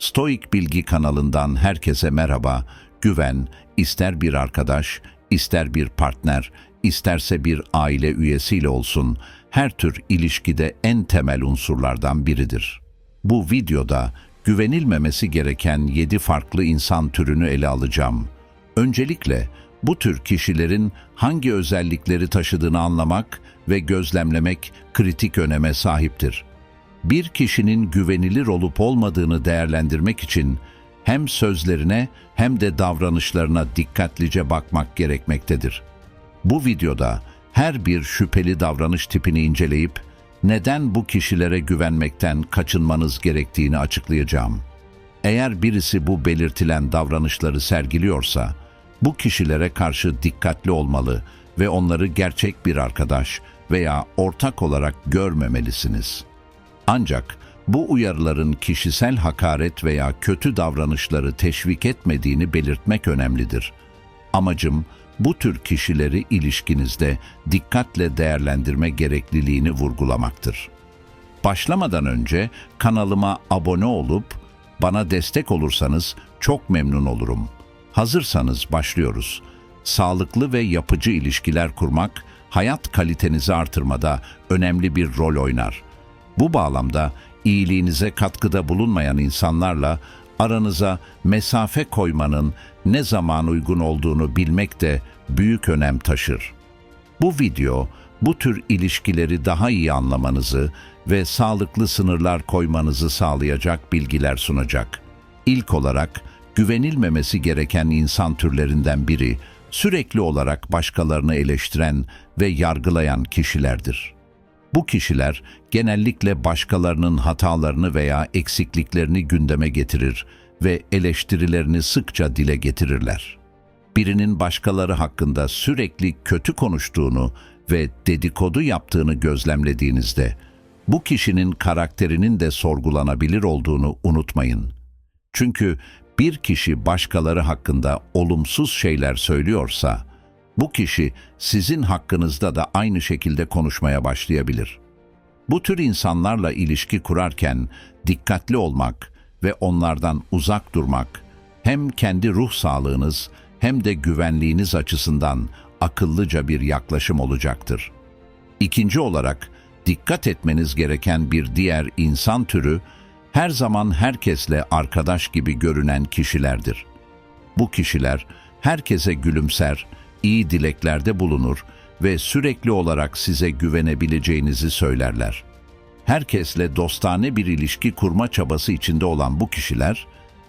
Stoik Bilgi kanalından herkese merhaba. Güven, ister bir arkadaş, ister bir partner, isterse bir aile üyesiyle olsun, her tür ilişkide en temel unsurlardan biridir. Bu videoda güvenilmemesi gereken 7 farklı insan türünü ele alacağım. Öncelikle bu tür kişilerin hangi özellikleri taşıdığını anlamak ve gözlemlemek kritik öneme sahiptir bir kişinin güvenilir olup olmadığını değerlendirmek için hem sözlerine hem de davranışlarına dikkatlice bakmak gerekmektedir. Bu videoda her bir şüpheli davranış tipini inceleyip neden bu kişilere güvenmekten kaçınmanız gerektiğini açıklayacağım. Eğer birisi bu belirtilen davranışları sergiliyorsa, bu kişilere karşı dikkatli olmalı ve onları gerçek bir arkadaş veya ortak olarak görmemelisiniz.'' Ancak bu uyarıların kişisel hakaret veya kötü davranışları teşvik etmediğini belirtmek önemlidir. Amacım bu tür kişileri ilişkinizde dikkatle değerlendirme gerekliliğini vurgulamaktır. Başlamadan önce kanalıma abone olup bana destek olursanız çok memnun olurum. Hazırsanız başlıyoruz. Sağlıklı ve yapıcı ilişkiler kurmak hayat kalitenizi artırmada önemli bir rol oynar. Bu bağlamda iyiliğinize katkıda bulunmayan insanlarla aranıza mesafe koymanın ne zaman uygun olduğunu bilmek de büyük önem taşır. Bu video bu tür ilişkileri daha iyi anlamanızı ve sağlıklı sınırlar koymanızı sağlayacak bilgiler sunacak. İlk olarak güvenilmemesi gereken insan türlerinden biri sürekli olarak başkalarını eleştiren ve yargılayan kişilerdir. Bu kişiler genellikle başkalarının hatalarını veya eksikliklerini gündeme getirir ve eleştirilerini sıkça dile getirirler. Birinin başkaları hakkında sürekli kötü konuştuğunu ve dedikodu yaptığını gözlemlediğinizde, bu kişinin karakterinin de sorgulanabilir olduğunu unutmayın. Çünkü bir kişi başkaları hakkında olumsuz şeyler söylüyorsa, bu kişi sizin hakkınızda da aynı şekilde konuşmaya başlayabilir. Bu tür insanlarla ilişki kurarken dikkatli olmak ve onlardan uzak durmak hem kendi ruh sağlığınız hem de güvenliğiniz açısından akıllıca bir yaklaşım olacaktır. İkinci olarak dikkat etmeniz gereken bir diğer insan türü her zaman herkesle arkadaş gibi görünen kişilerdir. Bu kişiler herkese gülümser, iyi dileklerde bulunur ve sürekli olarak size güvenebileceğinizi söylerler. Herkesle dostane bir ilişki kurma çabası içinde olan bu kişiler,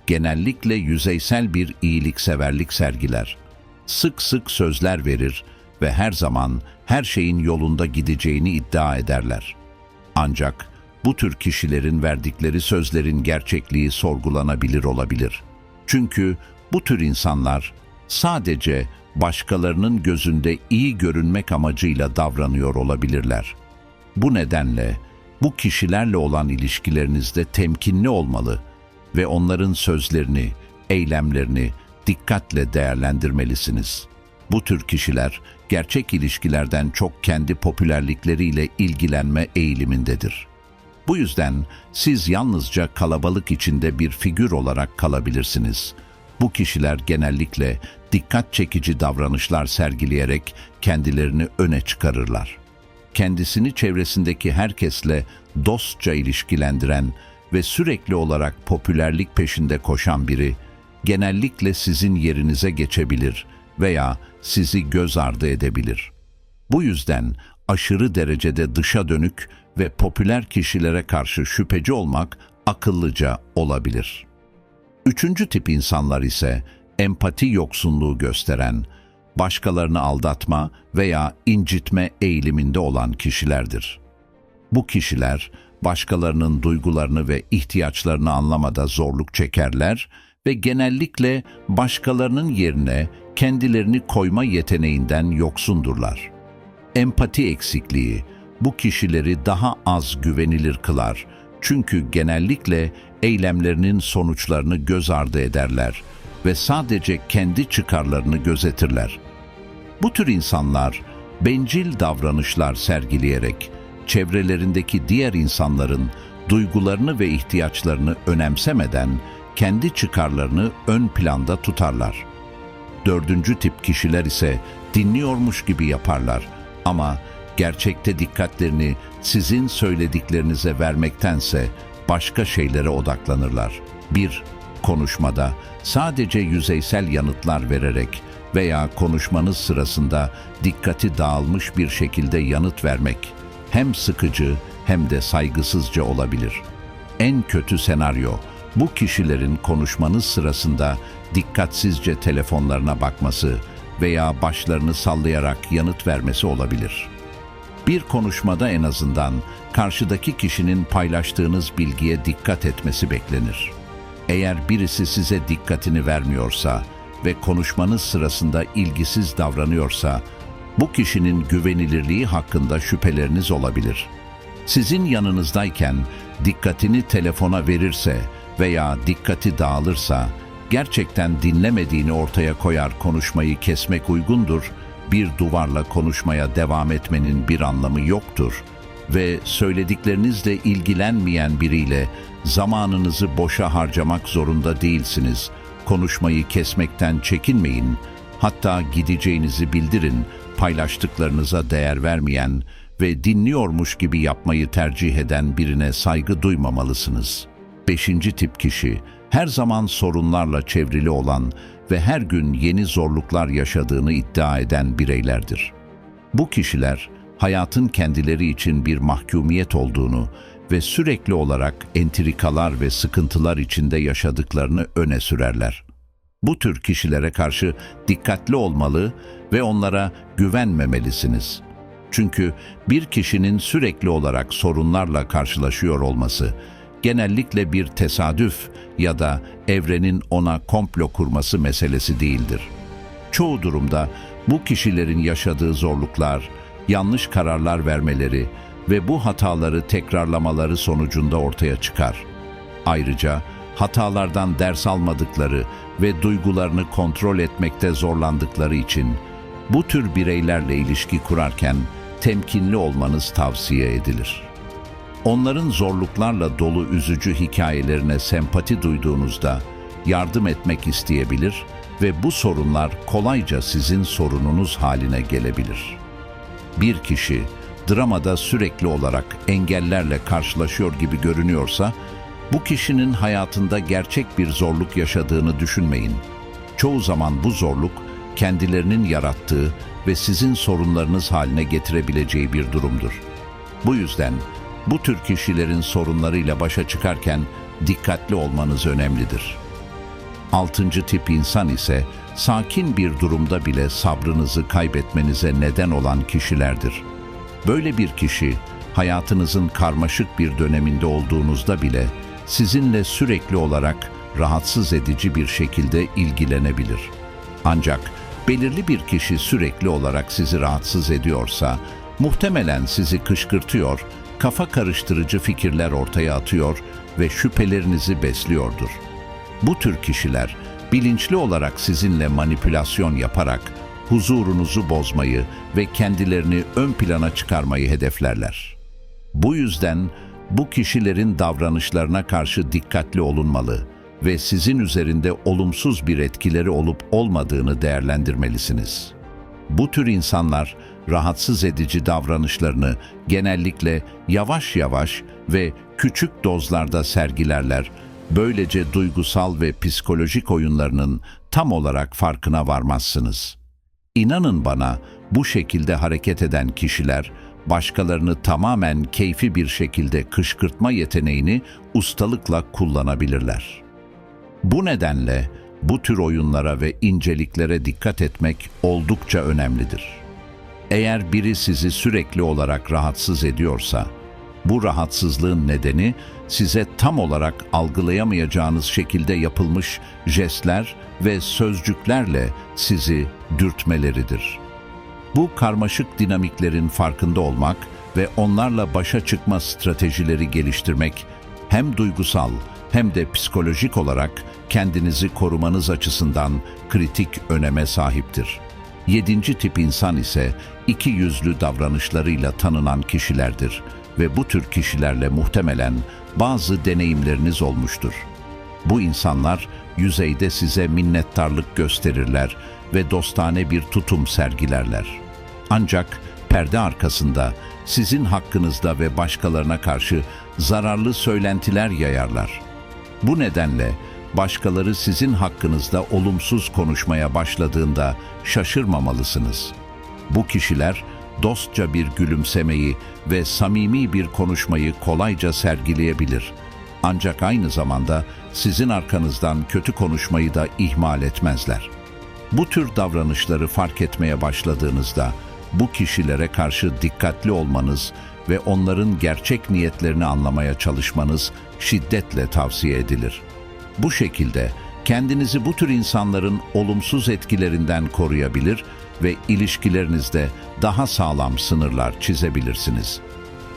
genellikle yüzeysel bir iyilikseverlik sergiler. Sık sık sözler verir ve her zaman her şeyin yolunda gideceğini iddia ederler. Ancak bu tür kişilerin verdikleri sözlerin gerçekliği sorgulanabilir olabilir. Çünkü bu tür insanlar sadece başkalarının gözünde iyi görünmek amacıyla davranıyor olabilirler. Bu nedenle bu kişilerle olan ilişkilerinizde temkinli olmalı ve onların sözlerini, eylemlerini dikkatle değerlendirmelisiniz. Bu tür kişiler gerçek ilişkilerden çok kendi popülerlikleriyle ilgilenme eğilimindedir. Bu yüzden siz yalnızca kalabalık içinde bir figür olarak kalabilirsiniz. Bu kişiler genellikle dikkat çekici davranışlar sergileyerek kendilerini öne çıkarırlar. Kendisini çevresindeki herkesle dostça ilişkilendiren ve sürekli olarak popülerlik peşinde koşan biri, genellikle sizin yerinize geçebilir veya sizi göz ardı edebilir. Bu yüzden aşırı derecede dışa dönük ve popüler kişilere karşı şüpheci olmak akıllıca olabilir. Üçüncü tip insanlar ise empati yoksunluğu gösteren, başkalarını aldatma veya incitme eğiliminde olan kişilerdir. Bu kişiler başkalarının duygularını ve ihtiyaçlarını anlamada zorluk çekerler ve genellikle başkalarının yerine kendilerini koyma yeteneğinden yoksundurlar. Empati eksikliği bu kişileri daha az güvenilir kılar çünkü genellikle eylemlerinin sonuçlarını göz ardı ederler ve sadece kendi çıkarlarını gözetirler. Bu tür insanlar bencil davranışlar sergileyerek çevrelerindeki diğer insanların duygularını ve ihtiyaçlarını önemsemeden kendi çıkarlarını ön planda tutarlar. Dördüncü tip kişiler ise dinliyormuş gibi yaparlar ama gerçekte dikkatlerini sizin söylediklerinize vermektense başka şeylere odaklanırlar. 1. Konuşmada sadece yüzeysel yanıtlar vererek veya konuşmanız sırasında dikkati dağılmış bir şekilde yanıt vermek hem sıkıcı hem de saygısızca olabilir. En kötü senaryo bu kişilerin konuşmanız sırasında dikkatsizce telefonlarına bakması veya başlarını sallayarak yanıt vermesi olabilir. Bir konuşmada en azından karşıdaki kişinin paylaştığınız bilgiye dikkat etmesi beklenir. Eğer birisi size dikkatini vermiyorsa ve konuşmanız sırasında ilgisiz davranıyorsa, bu kişinin güvenilirliği hakkında şüpheleriniz olabilir. Sizin yanınızdayken dikkatini telefona verirse veya dikkati dağılırsa, gerçekten dinlemediğini ortaya koyar konuşmayı kesmek uygundur, bir duvarla konuşmaya devam etmenin bir anlamı yoktur ve söylediklerinizle ilgilenmeyen biriyle zamanınızı boşa harcamak zorunda değilsiniz. Konuşmayı kesmekten çekinmeyin, hatta gideceğinizi bildirin, paylaştıklarınıza değer vermeyen ve dinliyormuş gibi yapmayı tercih eden birine saygı duymamalısınız. Beşinci tip kişi, her zaman sorunlarla çevrili olan ve her gün yeni zorluklar yaşadığını iddia eden bireylerdir. Bu kişiler, hayatın kendileri için bir mahkumiyet olduğunu ve sürekli olarak entrikalar ve sıkıntılar içinde yaşadıklarını öne sürerler. Bu tür kişilere karşı dikkatli olmalı ve onlara güvenmemelisiniz. Çünkü bir kişinin sürekli olarak sorunlarla karşılaşıyor olması, genellikle bir tesadüf ya da evrenin ona komplo kurması meselesi değildir. Çoğu durumda bu kişilerin yaşadığı zorluklar, yanlış kararlar vermeleri ve bu hataları tekrarlamaları sonucunda ortaya çıkar. Ayrıca hatalardan ders almadıkları ve duygularını kontrol etmekte zorlandıkları için bu tür bireylerle ilişki kurarken temkinli olmanız tavsiye edilir. Onların zorluklarla dolu üzücü hikayelerine sempati duyduğunuzda yardım etmek isteyebilir ve bu sorunlar kolayca sizin sorununuz haline gelebilir. Bir kişi dramada sürekli olarak engellerle karşılaşıyor gibi görünüyorsa, bu kişinin hayatında gerçek bir zorluk yaşadığını düşünmeyin. Çoğu zaman bu zorluk kendilerinin yarattığı ve sizin sorunlarınız haline getirebileceği bir durumdur. Bu yüzden bu tür kişilerin sorunlarıyla başa çıkarken dikkatli olmanız önemlidir. Altıncı tip insan ise sakin bir durumda bile sabrınızı kaybetmenize neden olan kişilerdir. Böyle bir kişi hayatınızın karmaşık bir döneminde olduğunuzda bile sizinle sürekli olarak rahatsız edici bir şekilde ilgilenebilir. Ancak belirli bir kişi sürekli olarak sizi rahatsız ediyorsa, muhtemelen sizi kışkırtıyor, kafa karıştırıcı fikirler ortaya atıyor ve şüphelerinizi besliyordur. Bu tür kişiler bilinçli olarak sizinle manipülasyon yaparak huzurunuzu bozmayı ve kendilerini ön plana çıkarmayı hedeflerler. Bu yüzden bu kişilerin davranışlarına karşı dikkatli olunmalı ve sizin üzerinde olumsuz bir etkileri olup olmadığını değerlendirmelisiniz. Bu tür insanlar rahatsız edici davranışlarını genellikle yavaş yavaş ve küçük dozlarda sergilerler. Böylece duygusal ve psikolojik oyunlarının tam olarak farkına varmazsınız. İnanın bana bu şekilde hareket eden kişiler başkalarını tamamen keyfi bir şekilde kışkırtma yeteneğini ustalıkla kullanabilirler. Bu nedenle bu tür oyunlara ve inceliklere dikkat etmek oldukça önemlidir. Eğer biri sizi sürekli olarak rahatsız ediyorsa, bu rahatsızlığın nedeni size tam olarak algılayamayacağınız şekilde yapılmış jestler ve sözcüklerle sizi dürtmeleridir. Bu karmaşık dinamiklerin farkında olmak ve onlarla başa çıkma stratejileri geliştirmek hem duygusal hem de psikolojik olarak kendinizi korumanız açısından kritik öneme sahiptir. Yedinci tip insan ise iki yüzlü davranışlarıyla tanınan kişilerdir ve bu tür kişilerle muhtemelen bazı deneyimleriniz olmuştur. Bu insanlar yüzeyde size minnettarlık gösterirler ve dostane bir tutum sergilerler. Ancak perde arkasında sizin hakkınızda ve başkalarına karşı zararlı söylentiler yayarlar. Bu nedenle başkaları sizin hakkınızda olumsuz konuşmaya başladığında şaşırmamalısınız. Bu kişiler dostça bir gülümsemeyi ve samimi bir konuşmayı kolayca sergileyebilir. Ancak aynı zamanda sizin arkanızdan kötü konuşmayı da ihmal etmezler. Bu tür davranışları fark etmeye başladığınızda bu kişilere karşı dikkatli olmanız ve onların gerçek niyetlerini anlamaya çalışmanız şiddetle tavsiye edilir. Bu şekilde kendinizi bu tür insanların olumsuz etkilerinden koruyabilir ve ilişkilerinizde daha sağlam sınırlar çizebilirsiniz.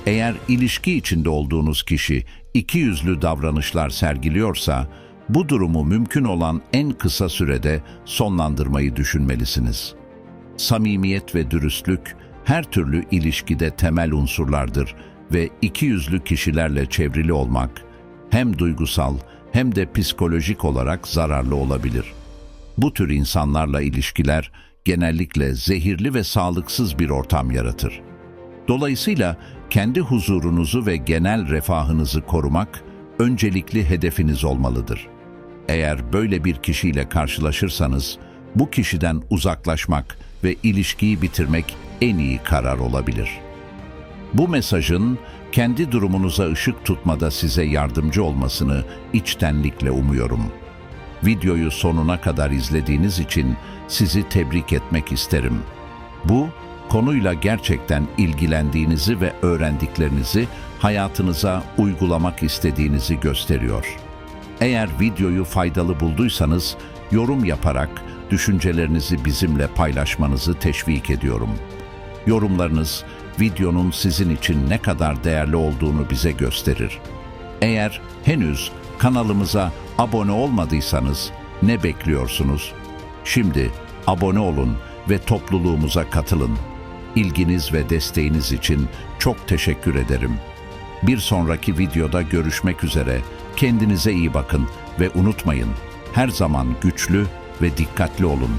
Eğer ilişki içinde olduğunuz kişi iki yüzlü davranışlar sergiliyorsa, bu durumu mümkün olan en kısa sürede sonlandırmayı düşünmelisiniz. Samimiyet ve dürüstlük her türlü ilişkide temel unsurlardır ve iki yüzlü kişilerle çevrili olmak hem duygusal hem de psikolojik olarak zararlı olabilir. Bu tür insanlarla ilişkiler genellikle zehirli ve sağlıksız bir ortam yaratır. Dolayısıyla kendi huzurunuzu ve genel refahınızı korumak öncelikli hedefiniz olmalıdır. Eğer böyle bir kişiyle karşılaşırsanız bu kişiden uzaklaşmak ve ilişkiyi bitirmek en iyi karar olabilir. Bu mesajın kendi durumunuza ışık tutmada size yardımcı olmasını içtenlikle umuyorum. Videoyu sonuna kadar izlediğiniz için sizi tebrik etmek isterim. Bu, konuyla gerçekten ilgilendiğinizi ve öğrendiklerinizi hayatınıza uygulamak istediğinizi gösteriyor. Eğer videoyu faydalı bulduysanız yorum yaparak düşüncelerinizi bizimle paylaşmanızı teşvik ediyorum. Yorumlarınız videonun sizin için ne kadar değerli olduğunu bize gösterir. Eğer henüz kanalımıza abone olmadıysanız ne bekliyorsunuz? Şimdi abone olun ve topluluğumuza katılın. İlginiz ve desteğiniz için çok teşekkür ederim. Bir sonraki videoda görüşmek üzere. Kendinize iyi bakın ve unutmayın, her zaman güçlü ve dikkatli olun.